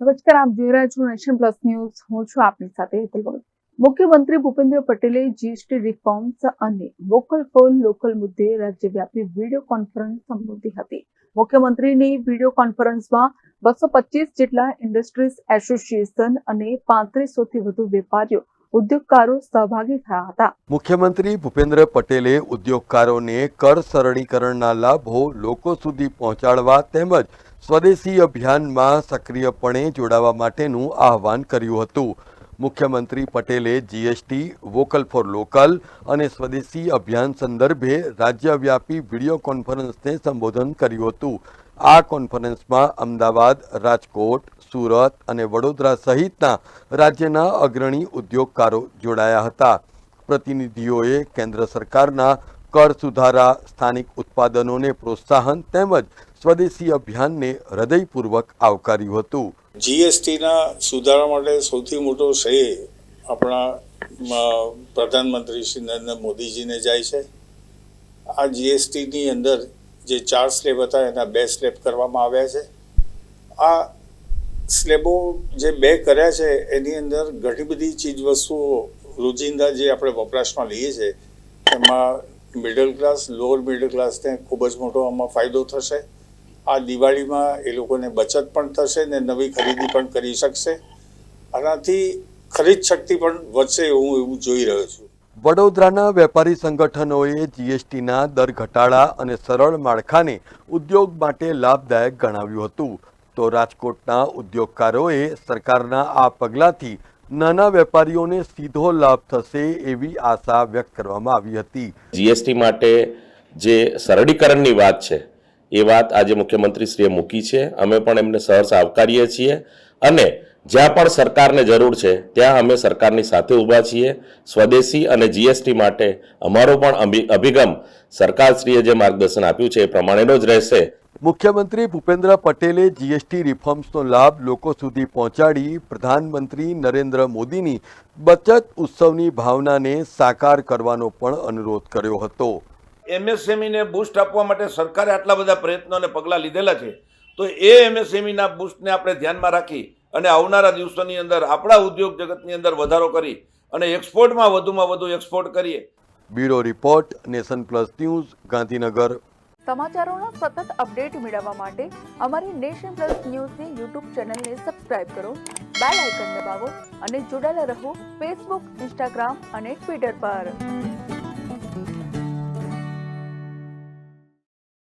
નમસ્કાર, આપ જોઈ રહ્યા છો નેશન પ્લસ ન્યૂઝ. હું છું આપની સાથે મુખ્યમંત્રી ભૂપેન્દ્ર પટેલે જીએસટી રિફોર્મ્સ અને વોકલ ફોર લોકલ મુદ્દે રાજ્યવ્યાપી વીડિયો કોન્ફરન્સ સંબોધી હતી. મુખ્યમંત્રીની વીડિયો કોન્ફરન્સમાં બસો પચીસ જેટલા ઇન્ડસ્ટ્રીઝ એસોસિએશન અને પાંત્રીસોથી વધુ વેપારીઓ ઉદ્યોગકારો સહભાગી થયા હતા. મુખ્યમંત્રી ભૂપેન્દ્ર પટેલે ઉદ્યોગકારોને કર સરળીકરણના લાભો લોકો સુધી પહોંચાડવા તેમજ સ્વદેશી અભિયાનમાં સક્રિયપણે જોડાવા માટેનું આહવાન કર્યું હતું. મુખ્યમંત્રી પટેલે જીએસટી, વોકલ ફોર લોકલ અને સ્વદેશી અભિયાન સંદર્ભે રાજ્યવ્યાપી વીડિયો કોન્ફરન્સને સંબોધન કર્યું હતું. આ કોન્ફરન્સમાં અમદાવાદ, રાજકોટ, સુરત અને વડોદરા સહિતના રાજ્યના અગ્રણી ઉદ્યોગકારો જોડાયા હતા. પ્રતિનિધિઓએ કેન્દ્ર સરકારના કર સુધારા, સ્થાનિક ઉત્પાદનોને પ્રોત્સાહન તેમજ સ્વદેશી અભિયાનને હૃદયપૂર્વક આવકાર્યું હતું. જીએસટીના સુધારા માટે સૌથી મોટો શ્રેય આપણા પ્રધાનમંત્રી શ્રી નરેન્દ્ર મોદીજીને જાય છે. આ જીએસટીની અંદર જે ચાર સ્લેબ હતા એના બે સ્લેબ કરવામાં આવ્યા છે. આ સ્લેબો જે બે કર્યા છે, એની અંદર ઘણી બધી ચીજવસ્તુઓ રોજિંદા જે આપણે વપરાશમાં લઈએ છીએ એમાં મિડલ ક્લાસ લોઅર મિડલ ક્લાસને ખૂબ જ મોટો આમાં ફાયદો થશે. આ દિવાળીમાં એ લોકોને બચત પણ થશે ને નવી ખરીદી પણ કરી શકશે. આનાથી ખરીદ શક્તિ પણ વધશે હું એવું જોઈ રહ્યો છું. વડોદરાના વેપારી સંગઠનોએ જીએસટીના દર ઘટાડા અને સરળ માળખાને ઉદ્યોગ માટે લાભદાયક ગણાવ્યું હતું. તો રાજકોટના ઉદ્યોગકારોએ સરકારના આ પગલાંથી નાના વેપારીઓને સીધો લાભ થશે એવી આશા વ્યક્ત કરવામાં આવી હતી. જીએસટી માટે જે સરળીકરણની વાત છે, એ વાત આજે મુખ્યમંત્રીશ્રીએ મૂકી છે. અમે પણ એમને સહર્ષ આવકારીએ છીએ. અને જ્યાં પણ સરકારને જરૂર છે ત્યાં અમે સરકારની સાથે ઊભા છીએ. સ્વદેશી અને જીએસટી માટે અમારો પણ અભિ- અભિગમ સરકારશ્રીએ જે માર્ગદર્શન આપ્યું છે એ પ્રમાણેનો જ રહેશે. મુખ્યમંત્રી ભૂપેન્દ્ર પટેલે જીએસટી રિફોર્મ્સનો લાભ લોકો સુધી પહોંચાડી પ્રધાનમંત્રી નરેન્દ્ર મોદીની બચત ઉત્સવની ભાવનાને સાકાર કરવાનો પણ અનુરોધ કર્યો હતો. એમએસએમઈને બૂસ્ટ આપવા માટે સરકારે આટલા બધા પ્રયત્નો અને પગલાં લીધેલા છે. તો એ એમએસએમઈના બૂસ્ટને આપણે ધ્યાનમાં રાખી અને આવનારા દિવસોની અંદર આપણા ઉદ્યોગ જગતની અંદર વધારો કરી અને એક્સપોર્ટમાં વધુમાં વધુ એક્સપોર્ટ કરીએ. Bureau report nation plus news Gandhinagar. સમાચારોના સતત અપડેટ મેળવવા માટે અમારી નેશન પ્લસ ન્યૂઝની યુટ્યુબ ચેનલને સબસ્ક્રાઇબ કરો બેલ આઇકન દબાવો અને જોડાયેલા રહો ફેસબુક ઇન્સ્ટાગ્રામ અને ટ્વિટર પર.